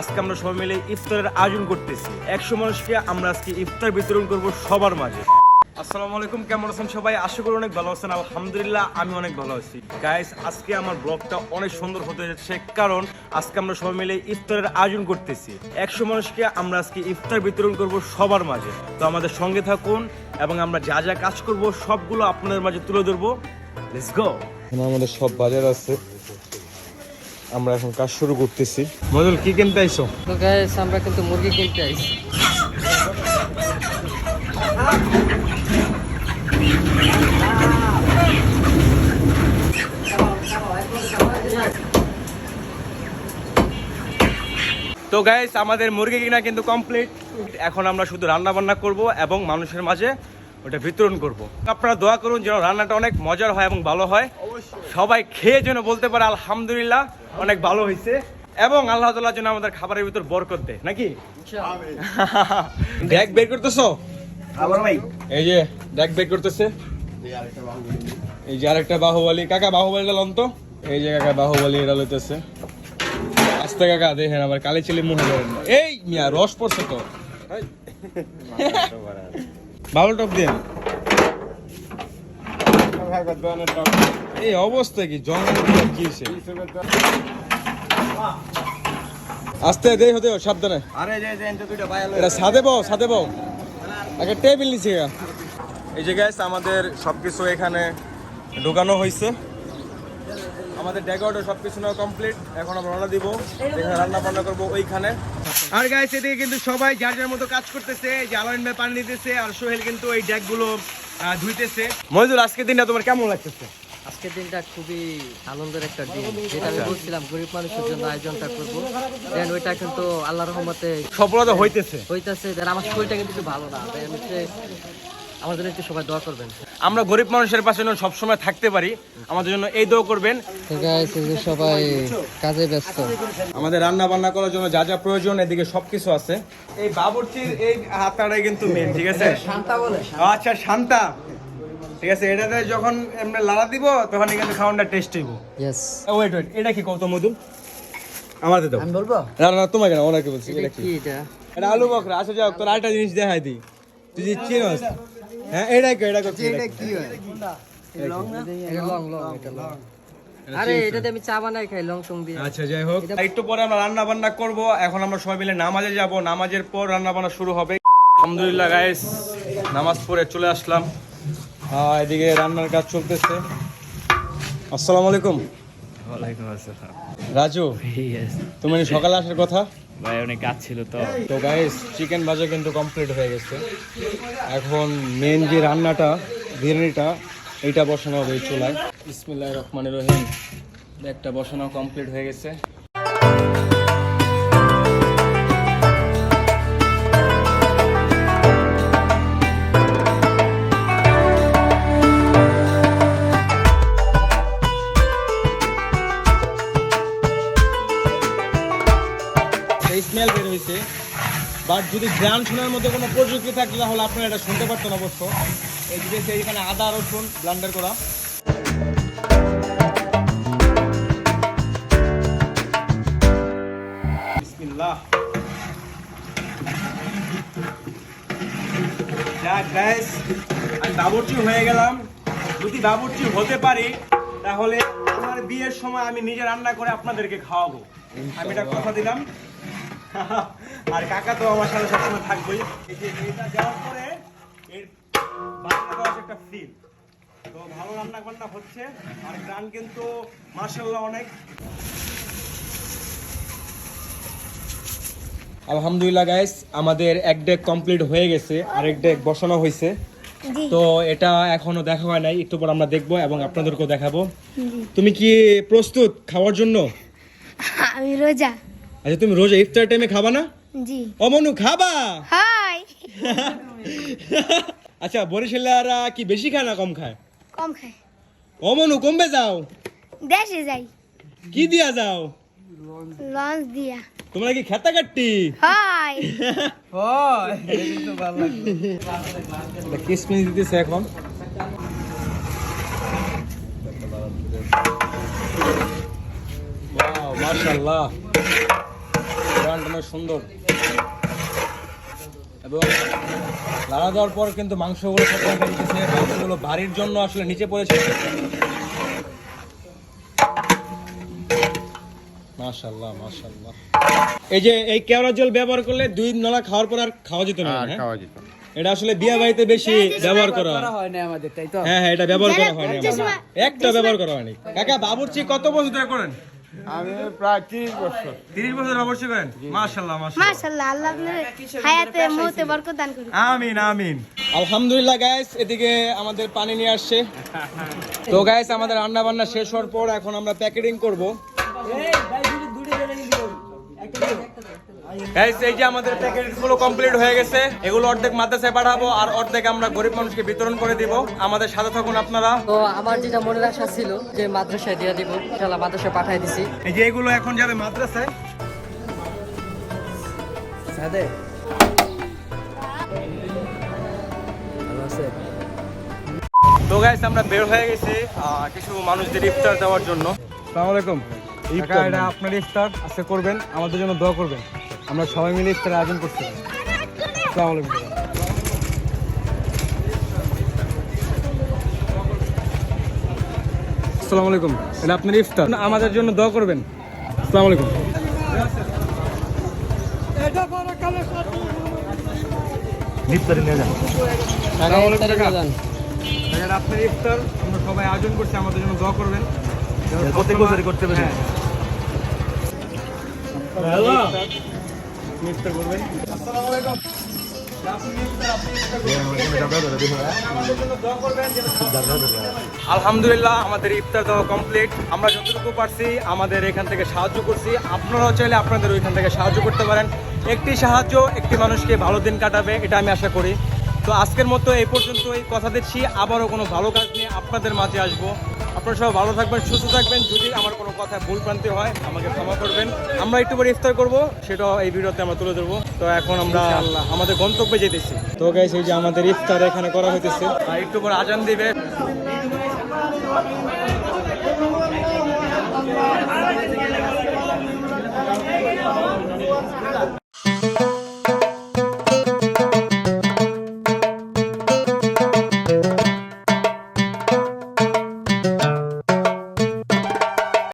আজকে আমরা সবাই মিলে ইফতারের আয়োজন করতেছি। একশো মানুষকে আমরা আজকে ইফতার বিতরণ করব সবার মাঝে। আসসালামু আলাইকুম, কেমন আছেন সবাই? আশা করি অনেক ভালো আছেন। আলহামদুলিল্লাহ, আমি অনেক ভালো আছি। গাইস আজকে আমার ব্লগটা অনেক সুন্দর হতে যাচ্ছে। কারণ আজকে আমরা সবাই মিলে ইফতারের আয়োজন করতেছি। একশো মানুষকে আমরা আজকে ইফতার বিতরণ করব সবার মাঝে। তো আমাদের সঙ্গে থাকুন এবং আমরা যা যা কাজ করব, সবগুলো আপনাদের মাঝে তুলে ধরবো। লেটস গো আমাদের সব বাজার আছে। আমরা এখন কাজ শুরু করতেছি। মজুল কি কিনতে আইছো? তো গাইস আমরা কিন্তু মুরগি কিনতে আইছি। তো গাইস আমাদের মুরগি কিনা কিন্তু কমপ্লিট এখন আমরা শুধু রান্না বান্না করব এবং মানুষের মাঝে ওটা বিতরণ করব। আপনারা দোয়া করুন যেন রান্নাটা অনেক মজার হয় এবং ভালো হয়। সবাই খেয়ে যেন বলতে পারে আলহামদুলিল্লাহ। অনেক ভালো হয়েছে এবং আল্লাহ তাআলা জন্য আমাদের খাবারের ভিতর বরকত দেয় নাকি ড্যাগ বের করতেছো আবার ভাই এই যে ড্যাগ বের করতেছে এই যে আরেকটা বাহুবলী কাকা বাহুবলীটা লন তো এই যে কাকা বাহুবলী এটা লইতেছে আস্তে কাকা দেখেন আমার কালি চিলি মুখে ধরেন এই মিয়া রস পড়ছে তো বাবল টপ দেন এই অবস্থা কি? জঙ্গল কি হয়েছে? আস্তে দেই হতে সাবধানে। আরে যে যে এনতে দুইটা বাইরে এটা সাদে পাও সাদে পাও একটা টেবিল নিচে গা। এই যে গ্যাস আমাদের সবকিছু এখানে ঢোকানো হয়েছে আমাদের ডেকোরেটর সবকিছু নেওয়া কমপ্লিট এখন আমরা রান্না দিব। এখানে রান্না বান্না করব ওইখানে। আর গাইস এদিকে কিন্তু সবাই যার যার মতো কাজ করতেছে আলামিন ভাই পানি দিতেছে আর সোহেল কিন্তু এই ডেকগুলো ধুইতেছে। মজুর আজকের দিনটা তোমার কেমন লাগতেছে? আজকের দিনটা খুবই আনন্দের একটা দিন যেটা আমি বলছিলাম গরিব মানুষের জন্য আয়োজনটা করব। দেন ওইটা কিন্তু আল্লাহ রহমতে সফলতা হইতেছে। হইতেছে দেন আমার শরীরটা কিন্তু ভালো না দেন হচ্ছে আমাদের জন্য একটু সবাই দোয়া করবেন। আমরা গরিব মানুষের পাশে যেন সবসময় থাকতে পারি আমাদের জন্য এই দোয়া করবেন। সবাই কাজে ব্যস্ত। আমাদের রান্না বান্না করার জন্য যা যা প্রয়োজন এদিকে সবকিছু আছে। এই বাবুর্চির এই হাতাটাই কিন্তু মেন ঠিক আছে? শান্তা বলে আচ্ছা শান্তা। ঠিক আছে এটাতে যখন এমনি লাড়া দিব তখন কিন্তু খাওয়ানটা টেস্ট হইব। ইয়েস ওয়েট ওয়েট এটা কি কত মধু? আমাদের দাও। আমি বলব? না না তোমাকে না ওনাকে বলছি এটা কি? কি এটা? এটা আলু বকরা। আচ্ছা যাও তোর আরেকটা জিনিস দেখাই দিই তুই যে চিনস। হ্যাঁ কো এটা কি? এটা লং লং এটা লং। আরে এটাতে আমি চা বানাই খাই লং টং দিয়ে। আচ্ছা যাই হোক। একটু পরে আমরা রান্না বান্না করব। এখন আমরা সবাই মিলে নামাজে যাব। নামাজের পর রান্না বান্না শুরু হবে। আলহামদুলিল্লাহ গাইস নামাজ পড়ে চলে আসলাম। এদিকে রান্নার কাজ চলতেছে। আসসালামু আলাইকুম। ওয়ালাইকুম আসসালাম। রাজু তুমি সকালে আসার কথা? ভাই অনেক কাজ ছিল তো। তো গাইস চিকেন ভাজা কিন্তু কমপ্লিট হয়ে গেছে। এখন মেন যে রান্নাটা বিরিয়ানিটা এইটা বসানো হবে চুলায়। ইসমিল্লাহ রহমানের রহিম। একটা বসানো কমপ্লিট হয়ে গেছে। বাট যদি গ্রাম শোনার মধ্যে কোনো প্রযুক্তি থাকলে তাহলে আপনারা এটা শুনতে পারতেন অবশ্য। এই যে এখানে আদা রসুন ব্লান্ডার করা। আমি বাবুর্চি হয়ে গেলাম। যদি বাবুর্চি হতে পারি, তাহলে আমার বিয়ের সময় আমি নিজে রান্না করে আপনাদেরকে খাওয়াবো। আমি এটা কথা দিলাম। আর কাকা তো আমার সাথে সবসময় থাকবেই। এই যে এটা দেওয়ার পরে এর বান্না দেওয়া একটা ফিল। তো ভালো রান্না বান্না হচ্ছে আর গান কিন্তু মার্শাল্লাহ অনেক। আলহামদুলিল্লাহ গাইস আমাদের এক ডেক কমপ্লিট হয়ে গেছে আরেক ডেক বসানো হয়েছে। তো এটা এখনও দেখা হয় নাই একটু পর আমরা দেখব এবং আপনাদেরকেও দেখাবো। তুমি কি প্রস্তুত খাওয়ার জন্য? আমি রোজা। আচ্ছা তুমি রোজ ইফতার টাইমে খাবা না? জি। অমনু খাবা? হাই। আচ্ছা বরিশালারা কি বেশি খায় না কম খায়? কম খাই অমনু কমবে যাও। দেশে যাই। কি দিয়া যাও? লঞ্চ দিয়া। তোমরা কি খেতা কাটটি? হাই। কিসমিস দিতেছে এখন। মাশাল্লাহ অনেক সুন্দর। এবং লাড়া দেওয়ার পর কিন্তু মাংসগুলো মাংসগুলো ভারীর জন্য আসলে নিচে পড়েছে। মাশাল্লাহ মাশাল্লাহ এই যে এই কেওড়া জল ব্যবহার করলে দুই নলা খাওয়ার পর আর খাওয়া যেত না হ্যাঁ? খাওয়া যেত এটা আসলে বিয়ে বাড়িতে বেশি ব্যবহার করা হয়। হয় না আমাদের তাই তো? হ্যাঁ হ্যাঁ এটা ব্যবহার করা হয়নি একটা ব্যবহার করা হয়নি। কাকা বাবুর্চি কত বছর ধরে করেন? আমি প্রায় তিরিশ বছর। তিরিশ বছর অবশ্যই করেন? মাশাল্লাহ মাশাল্লাহ। আল্লাহ আপনার হায়াতে মৌতে বরকত দান করুন। আমিন আমিন। আলহামদুলিল্লাহ গাইস এদিকে আমাদের পানি নিয়ে আসছে। তো গাইস আমাদের রান্না বান্না শেষ হওয়ার পর এখন আমরা প্যাকেটিং করব। গাইস এই যে আমাদের প্যাকেটগুলো কমপ্লিট হয়ে গেছে এগুলো অর্ধেক মাদ্রাসায় পাঠাবো আর অর্ধেক আমরা গরিব মানুষকে বিতরণ করে দিব। আমাদের সাথে থাকুন আপনারা। তো আমার যেটা মনের আশা ছিল যে মাদ্রাসায় দিয়ে দিব ইনশাল্লাহ মাদ্রাসায় পাঠাই দিছি। এই যে এগুলো এখন যাবে মাদ্রাসায়। সাদে। তো গাইস আমরা বের হয়ে গেছি আহ, কিছু মানুষদের ইফতার দেওয়ার জন্য। আসসালামু আলাইকুম। এটা আপনার ইফতার আজকে করবেন আমাদের জন্য দোয়া করবেন। আমরা সবাই মিলে ইফতার আয়োজন করছি আসসালামু আলাইকুম। আসসালামু আলাইকুম। এটা আপনার ইফতার। আমাদের জন্য দোয়া করবেন। আসসালামু আলাইকুম। ইফতারি নিয়ে যান। আপনার ইফতার। আমরা সবাই আয়োজন করছি আমাদের জন্য দোয়া করবেন। প্রত্যেক বছরই করতে পারি করবেন আসসালামু আলাইকুম। আলহামদুলিল্লাহ আমাদের ইফতার দেওয়া কমপ্লিট আমরা যতটুকু পারছি আমাদের এখান থেকে সাহায্য করছি। আপনারাও চাইলে আপনাদের ওইখান থেকে সাহায্য করতে পারেন। একটি সাহায্য একটি মানুষকে ভালো দিন কাটাবে এটা আমি আশা করি। তো আজকের মতো এই পর্যন্তই। কথা দিচ্ছি। আবারও কোনো ভালো কাজ নিয়ে আপনাদের মাঝে আসব। আপনারা সবাই ভালো থাকবেন সুস্থ থাকবেন। যদি আমার কোনো কথা ভুল প্রান্তি হয় আমাকে ক্ষমা করবেন। আমরা একটু পরে ইফতার করব সেটাও এই ভিডিওতে আমরা তুলে ধরবো। তো এখন আমরা আমাদের গন্তব্যে যেতেছি। তো গাইস এই যে আমাদের ইফতার এখানে করা হইতেছে। আর একটু পরে আজান দিবে।